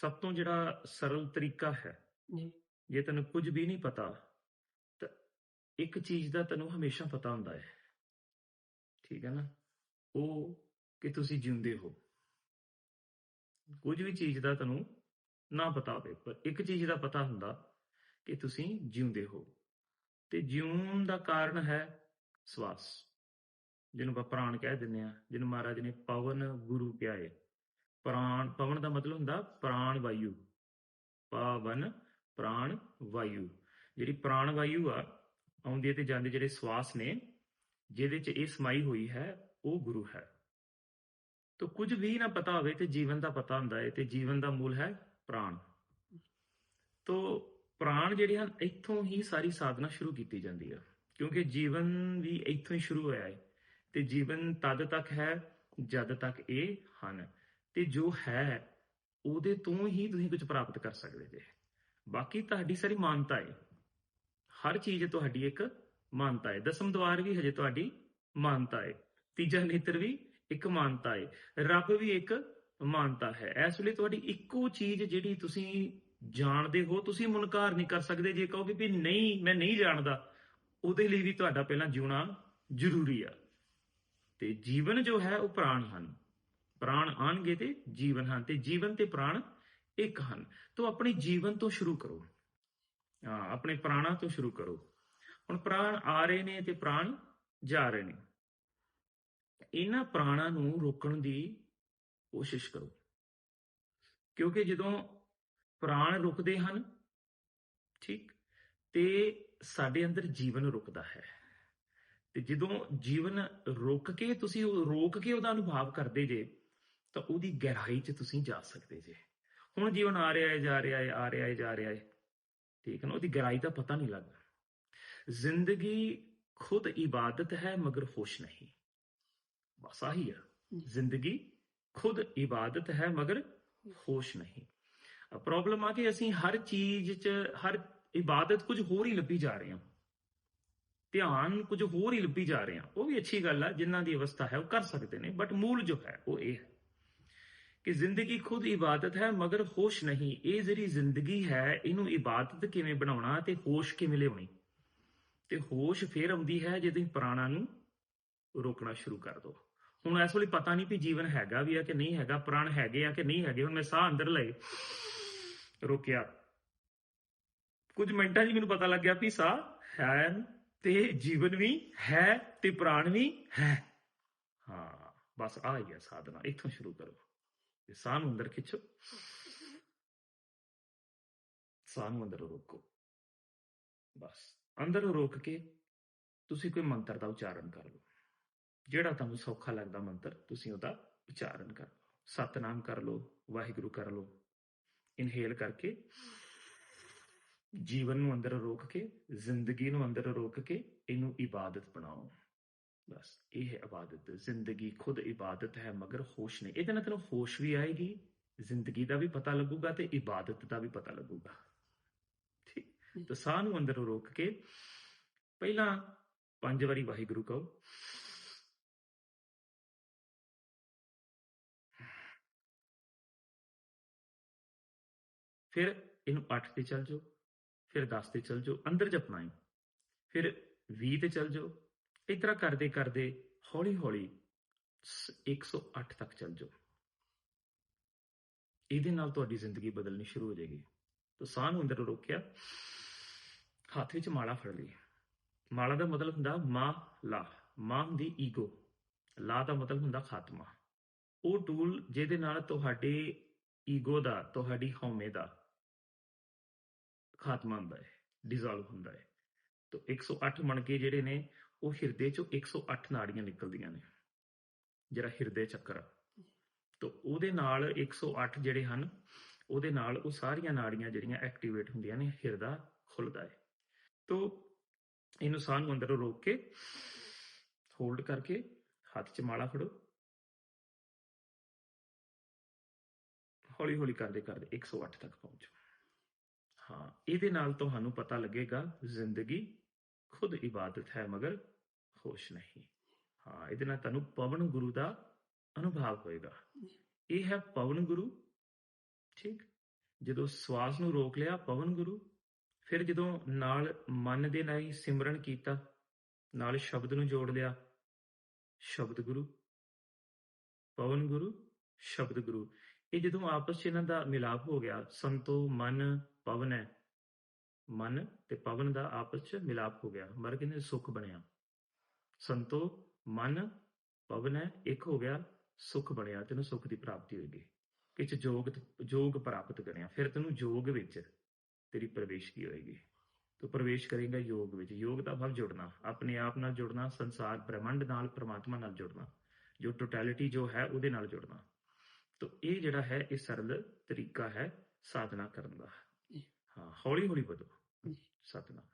ਸਭ ਤੋਂ ਜਿਹੜਾ ਸਰਲ ਤਰੀਕਾ ਹੈ ਜੀ। ਜੇ ਤੈਨੂੰ ਕੁਝ ਵੀ ਨਹੀਂ ਪਤਾ ਤਾਂ ਇੱਕ ਚੀਜ਼ ਦਾ ਤੈਨੂੰ ਹਮੇਸ਼ਾ ਪਤਾ ਹੁੰਦਾ ਹੈ। ਠੀਕ ਹੈ ਨਾ? ਉਹ ਕਿ ਤੁਸੀਂ ਜਿਉਂਦੇ ਹੋ। ਕੁਝ ਵੀ ਚੀਜ਼ ਦਾ ਤੈਨੂੰ ਨਾ ਪਤਾ ਹੋਵੇ ਪਰ ਇੱਕ ਚੀਜ਼ ਦਾ ਪਤਾ ਹੁੰਦਾ ਕਿ ਤੁਸੀਂ ਜਿਉਂਦੇ ਹੋ। ਤੇ ਜਿਉਣ ਦਾ ਕਾਰਨ ਹੈ ਸਵਾਸ। ਜਿਹਨੂੰ ਆਪਾਂ ਪ੍ਰਾਣ ਕਹਿ ਦਿੰਦੇ ਆ ਜਿਹਨੂੰ ਮਹਾਰਾਜ ਨੇ ਪਵਨ ਗੁਰੂ ਕਿਹਾ ਹੈ। ਪ੍ਰਾਣ, ਪਵਨ ਦਾ ਮਤਲਬ ਹੁੰਦਾ ਪ੍ਰਾਣ ਵਾਯੂ। ਪਵਨ, ਪ੍ਰਾਣ ਵਾਯੂ। ਜਿਹੜੀ ਪ੍ਰਾਣ ਵਾਯੂ ਆ, ਆਉਂਦੀ ਤੇ ਜਾਂਦੇ ਜਿਹੜੇ ਸਵਾਸ ਨੇ, ਜਿਹਦੇ ਚ ਇਹ ਸਮਾਈ ਹੋਈ ਹੈ, ਉਹ ਗੁਰੂ ਹੈ। ਤੋ ਕੁਝ ਵੀ ਨਾ ਪਤਾ ਹੋਵੇ ਤੇ ਜੀਵਨ ਦਾ ਪਤਾ ਹੁੰਦਾ ਹੈ ਤੇ ਜੀਵਨ ਦਾ ਮੂਲ ਹੈ ਪ੍ਰਾਣ। ਤੋ ਪ੍ਰਾਣ ਜਿਹੜੇ ਹਨ, ਇੱਥੋਂ ਹੀ ਸਾਰੀ ਸਾਧਨਾ ਸ਼ੁਰੂ ਕੀਤੀ ਜਾਂਦੀ ਹੈ ਕਿਉਂਕਿ ਜੀਵਨ ਵੀ ਇੱਥੋਂ ਹੀ ਸ਼ੁਰੂ ਹੋਇਆ ਹੈ ਤੇ ਜੀਵਨ ਤਦ ਤੱਕ ਹੈ, ਜਦ ਤੱਕ ਇਹ ਹਨ। ਤੇ ਜੋ ਹੈ, ਉਹਦੇ ਤੋਂ ਹੀ ਤੁਸੀਂ ਕੁਝ ਪ੍ਰਾਪਤ ਕਰ ਸਕਦੇ ਜੇ। ਬਾਕੀ ਤੁਹਾਡੀ ਸਾਰੀ ਮਾਨਤਾ ਹੈ ਹਰ ਚੀਜ਼ ਤੁਹਾਡੀ ਇੱਕ ਮਾਨਤਾ ਹੈ ਦਸਮ ਦਵਾਰ ਵੀ ਹਜੇ ਤੁਹਾਡੀ ਮਾਨਤਾ ਹੈ ਤੀਜਾ ਨੇਤਰ ਵੀ ਇੱਕ ਮਾਨਤਾ ਹੈ ਰੱਬ ਵੀ ਇੱਕ ਮਾਨਤਾ ਹੈ। ਇਸ ਵੇਲੇ ਤੁਹਾਡੀ ਇੱਕੋ ਚੀਜ਼ ਜਿਹੜੀ ਤੁਸੀਂ ਜਾਣਦੇ ਹੋ, ਤੁਸੀਂ ਮੁਨਕਾਰ ਨਹੀਂ ਕਰ ਸਕਦੇ ਜੇ ਕਹੋਗੇ ਵੀ ਨਹੀਂ, ਮੈਂ ਨਹੀਂ ਜਾਣਦਾ। ਉਹਦੇ ਲਈ ਵੀ ਤੁਹਾਡਾ ਪਹਿਲਾਂ ਜਿਉਣਾ ਜ਼ਰੂਰੀ ਆ। ਤੇ ਜੀਵਨ ਜੋ ਹੈ, ਉਹ ਪ੍ਰਾਣ ਹਨ। ਪ੍ਰਾਣ ਆਣਗੇ ਤੇ ਜੀਵਨ ਹਨ, ਤੇ ਜੀਵਨ ਤੇ ਪ੍ਰਾਣ ਇੱਕ ਹਨ। ਤੋਂ ਆਪਣੇ ਜੀਵਨ ਤੋਂ ਸ਼ੁਰੂ ਕਰੋ। ਹਾਂ, ਆਪਣੇ ਪ੍ਰਾਣਾ ਤੋਂ ਸ਼ੁਰੂ ਕਰੋ। ਹੁਣ ਪ੍ਰਾਣ ਆ ਰਹੇ ਨੇ ਤੇ ਪ੍ਰਾਣ ਜਾ ਰਹੇ ਨੇ। ਇਹਨਾਂ ਪ੍ਰਾਣਾਂ ਨੂੰ ਰੋਕਣ ਦੀ ਕੋਸ਼ਿਸ਼ ਕਰੋ। ਕਿਉਂਕਿ ਜਦੋਂ ਪ੍ਰਾਣ ਰੁਕਦੇ ਹਨ, ਠੀਕ, ਤੇ ਸਾਡੇ ਅੰਦਰ ਜੀਵਨ ਰੁਕਦਾ ਹੈ। ਤੇ ਜਦੋਂ ਜੀਵਨ ਰੁਕ ਕੇ ਤੁਸੀਂ ਰੋਕ ਕੇ ਉਹਦਾ ਅਨੁਭਵ ਕਰਦੇ ਜੇ ਤਾਂ ਉਹਦੀ ਗਹਿਰਾਈ 'ਚ ਤੁਸੀਂ ਜਾ ਸਕਦੇ ਜੇ। ਹੁਣ ਜੀਵਨ ਆ ਰਿਹਾ ਹੈ ਜਾ ਰਿਹਾ ਹੈ ਆ ਰਿਹਾ ਹੈ ਜਾ ਰਿਹਾ ਹੈ ਠੀਕ ਹੈ ਨਾ ਉਹਦੀ ਗਹਿਰਾਈ ਦਾ ਪਤਾ ਨਹੀਂ ਲੱਗਦਾ। ਜ਼ਿੰਦਗੀ ਖੁਦ ਇਬਾਦਤ ਹੈ ਮਗਰ ਹੋਸ਼ ਨਹੀਂ। ਬਸ ਆਹੀ ਹੈ ਜ਼ਿੰਦਗੀ ਖੁਦ ਇਬਾਦਤ ਹੈ ਮਗਰ ਹੋਸ਼ ਨਹੀਂ। ਪ੍ਰੋਬਲਮ ਆ ਕਿ ਅਸੀਂ ਹਰ ਚੀਜ਼ 'ਚ ਹਰ ਇਬਾਦਤ ਕੁਝ ਹੋਰ ਹੀ ਲੱਭੀ ਜਾ ਰਹੇ ਹਾਂ। ਧਿਆਨ ਕੁਝ ਹੋਰ ਹੀ ਲੱਭੀ ਜਾ ਰਹੇ ਹਾਂ। ਉਹ ਵੀ ਅੱਛੀ ਗੱਲ ਆ ਜਿਨ੍ਹਾਂ ਦੀ ਅਵਸਥਾ ਹੈ ਉਹ ਕਰ ਸਕਦੇ ਨੇ ਬਟ ਮੂਲ ਜੋ ਹੈ ਉਹ ਇਹ ਹੈ। ਕਿ ਜ਼ਿੰਦਗੀ ਖੁਦ ਇਬਾਦਤ ਹੈ, ਮਗਰ ਹੋਸ਼ ਨਹੀਂ। ਇਹ ਜਿਹੜੀ ਜ਼ਿੰਦਗੀ ਹੈ, ਇਹਨੂੰ ਇਬਾਦਤ ਕਿਵੇਂ ਬਣਾਉਣਾ ਤੇ ਹੋਸ਼ ਕਿਵੇਂ ਲਿਆਉਣੀ? ਤੇ ਹੋਸ਼ ਫੇਰ ਆਉਂਦੀ ਹੈ ਜੇ ਤੁਸੀਂ ਪ੍ਰਾਣਾ ਨੂੰ ਰੋਕਣਾ ਸ਼ੁਰੂ ਕਰ ਦੋ ਹੁਣ ਇਸ ਵੇਲੇ ਪਤਾ ਨਹੀਂ ਵੀ ਜੀਵਨ ਹੈਗਾ ਵੀ ਆ ਕਿ ਨਹੀਂ ਹੈਗਾ, ਪ੍ਰਾਣ ਹੈਗੇ ਆ ਕਿ ਨਹੀਂ ਹੈਗੇ। ਹੁਣ ਮੈਂ ਸਾਹ ਅੰਦਰ ਲਏ, ਰੋਕਿਆ। ਕੁਝ ਮਿੰਟਾਂ 'ਚ ਮੈਨੂੰ ਪਤਾ ਲੱਗਿਆ ਵੀ ਸਾਹ ਹੈ ਤੇ ਜੀਵਨ ਵੀ ਹੈ ਤੇ ਪ੍ਰਾਣ ਵੀ ਹੈ। ਹਾਂ, ਬਸ ਆ ਹੀ ਹੈ ਸਾਧਨਾ। ਇੱਥੋਂ ਸ਼ੁਰੂ ਕਰੋ। ਤੇ ਸਾਹ ਨੂੰ ਅੰਦਰ ਖਿੱਚੋ ਸਾਹ ਨੂੰ ਅੰਦਰ ਰੋਕੋ ਬਸ ਅੰਦਰ ਰੋਕ ਕੇ ਤੁਸੀਂ ਕੋਈ ਮੰਤਰ ਦਾ ਉਚਾਰਨ ਕਰ ਲਓ ਜਿਹੜਾ ਤੁਹਾਨੂੰ ਸੌਖਾ ਲੱਗਦਾ ਮੰਤਰ ਤੁਸੀਂ ਉਹਦਾ ਉਚਾਰਨ ਕਰ ਲਓ ਸਤਨਾਮ ਕਰ ਲਓ ਵਾਹਿਗੁਰੂ ਕਰ ਲਓ ਇਨਹੇਲ ਕਰਕੇ ਜੀਵਨ ਨੂੰ ਅੰਦਰ ਰੋਕ ਕੇ ਜ਼ਿੰਦਗੀ ਨੂੰ ਅੰਦਰ ਰੋਕ ਕੇ ਇਹਨੂੰ ਇਬਾਦਤ ਬਣਾਓ ਬਸ ਇਹ ਹੈ ਇਬਾਦਤ ਜ਼ਿੰਦਗੀ ਖੁਦ ਇਬਾਦਤ ਹੈ ਮਗਰ ਹੋਸ਼ ਨਹੀਂ। ਇਹਦੇ ਨਾਲ ਤੈਨੂੰ ਹੋਸ਼ ਵੀ ਆਏਗੀ ਜ਼ਿੰਦਗੀ ਦਾ ਵੀ ਪਤਾ ਲੱਗੂਗਾ ਤੇ ਇਬਾਦਤ ਦਾ ਵੀ ਪਤਾ ਲੱਗੂਗਾ। ਠੀਕ? ਤਾਂ ਸਾਹ ਨੂੰ ਅੰਦਰ ਰੋਕ ਕੇ ਪਹਿਲਾਂ ਪੰਜ ਵਾਰੀ ਵਾਹਿਗੁਰੂ ਕਹੋ। ਫਿਰ ਇਹਨੂੰ 8 ਤੇ ਚੱਲ ਜਾਓ ਫਿਰ 10 ਤੇ ਚੱਲ ਜਾਓ ਅੰਦਰ ਜਪਣਾ ਹੈ। ਫਿਰ 20 ਤੇ ਚੱਲ ਜਾਓ ਇਸ ਤਰ੍ਹਾਂ ਕਰਦੇ ਕਰਦੇ ਹੌਲੀ ਹੌਲੀ 108 ਤੱਕ ਚੱਲ ਜਾਓ। ਇਹਦੇ ਨਾਲ ਤੁਹਾਡੀ ਜ਼ਿੰਦਗੀ ਬਦਲਣੀ ਸ਼ੁਰੂ ਹੋ ਜਾਏਗੀ। ਤਾਂ ਸਾਹ ਨੂੰ ਅੰਦਰ ਰੋਕਿਆ, ਹੱਥ ਵਿੱਚ ਮਾਲਾ ਫੜ ਲਈ। ਮਾਲਾ ਦਾ ਮਤਲਬ ਹੁੰਦਾ ਮਾ ਲਾ ਮਾਂ ਦੀ ਈਗੋ। ਲਾ ਦਾ ਮਤਲਬ ਹੁੰਦਾ ਖਾਤਮਾ। ਉਹ ਟੂਲ ਜਿਹਦੇ ਨਾਲ ਤੁਹਾਡੇ ਈਗੋ ਦਾ, ਤੁਹਾਡੀ ਹਉਮੈ ਦਾ ਖਾਤਮਾ ਹੁੰਦਾ ਹੈ ਡਿਸੋਲਵ ਹੁੰਦਾ ਹੈ। ਤਾਂ 108 ਮਣਕੇ ਜਿਹੜੇ ਨੇ ਉਹ ਹਿਰਦੇ ਚੋਂ 108 ਨਾੜੀਆਂ ਨਿਕਲਦੀਆਂ ਨੇ। ਜਿਹੜਾ ਹਿਰਦੇ ਚੱਕਰ ਆ। ਤਾਂ ਉਹਦੇ ਨਾਲ 108 ਜਿਹੜੇ ਹਨ, ਉਹਦੇ ਨਾਲ ਉਹ ਸਾਰੀਆਂ ਨਾੜੀਆਂ ਜਿਹੜੀਆਂ ਐਕਟੀਵੇਟ ਹੁੰਦੀਆਂ ਨੇ, ਹਿਰਦਾ ਖੁੱਲਦਾ ਹੈ ਤਾਂ ਇਹਨੂੰ ਸਾਹ ਨੂੰ ਅੰਦਰ ਰੋਕ ਕੇ ਹੋਲਡ ਕਰਕੇ, ਹੱਥ 'ਚ ਮਾਲਾ ਫੜੋ। ਹੌਲੀ ਹੌਲੀ ਕਰਦੇ ਕਰਦੇ 108 ਤੱਕ ਪਹੁੰਚੋ। ਹਾਂ, ਇਹਦੇ ਨਾਲ ਤੁਹਾਨੂੰ ਪਤਾ ਲੱਗੇਗਾ ਜ਼ਿੰਦਗੀ ਖੁਦ ਇਬਾਦਤ ਹੈ, ਮਗਰ ਖੁਸ਼ ਨਹੀਂ। ਹਾਂ, ਇਹਦੇ ਨਾਲ ਤੁਹਾਨੂੰ ਪਵਨ ਗੁਰੂ ਦਾ ਅਨੁਭਵ ਹੋਏਗਾ। ਇਹ ਹੈ ਪਵਨ ਗੁਰੂ, ਠੀਕ? ਜਦੋਂ ਸਵਾਸ ਨੂੰ ਰੋਕ ਲਿਆ ਪਵਨ ਗੁਰੂ, ਫਿਰ ਜਦੋਂ ਨਾਲ ਮਨ ਦੇ ਨਾਲ ਸਿਮਰਨ ਕੀਤਾ, ਨਾਲ ਸ਼ਬਦ ਨੂੰ ਜੋੜ ਲਿਆ, ਸ਼ਬਦ ਗੁਰੂ, ਪਵਨ ਗੁਰੂ, ਸ਼ਬਦ ਗੁਰੂ। ਇਹ ਜਦੋਂ ਆਪਸ 'ਚ ਇਹਨਾਂ ਦਾ ਮਿਲਾਪ ਹੋ ਗਿਆ, ਸੰਤੋ, ਮਨ, ਪਵਨ ਹੈ ਮਨ ਤੇ ਪਵਨ ਦਾ ਆਪਸ 'ਚ ਮਿਲਾਪ ਹੋ ਗਿਆ। ਮਰ ਕਹਿੰਦੇ ਸੁਖ ਬਣਿਆ। ਸੰਤੋ ਮਨ ਪਵਨ ਹੈ ਇੱਕ ਹੋ ਗਿਆ ਸੁਖ ਬਣਿਆ ਤੈਨੂੰ ਸੁਖ ਦੀ ਪ੍ਰਾਪਤੀ ਹੋਏਗੀ ਕਿਛ ਜੋਗ ਜੋਗ ਪ੍ਰਾਪਤ ਕਰਿਆ। ਫਿਰ ਤੈਨੂੰ ਜੋਗ ਵਿੱਚ ਤੇਰੀ ਪ੍ਰਵੇਸ਼ਕੀ ਹੋਏਗੀ। ਤੂੰ ਪ੍ਰਵੇਸ਼ ਕਰੇਗਾ ਯੋਗ ਵਿੱਚ। ਯੋਗ ਦਾ ਭਾਵ ਜੁੜਨਾ। ਆਪਣੇ ਆਪ ਨਾਲ ਜੁੜਨਾ ਸੰਸਾਰ ਬ੍ਰਹਮੰਡ ਨਾਲ ਪ੍ਰਮਾਤਮਾ ਨਾਲ ਜੁੜਨਾ। ਜੋ ਟੋਟੈਲਿਟੀ ਜੋ ਹੈ ਉਹਦੇ ਨਾਲ ਜੁੜਨਾ। ਤੋ ਇਹ ਜਿਹੜਾ ਹੈ ਇਹ ਸਰਲ ਤਰੀਕਾ ਹੈ ਸਾਧਨਾ ਕਰਨ ਦਾ। ਹਾਂ ਹੌਲੀ ਹੌਲੀ ਵਧੋ। ਜੀ। ਸਤਨਾਮ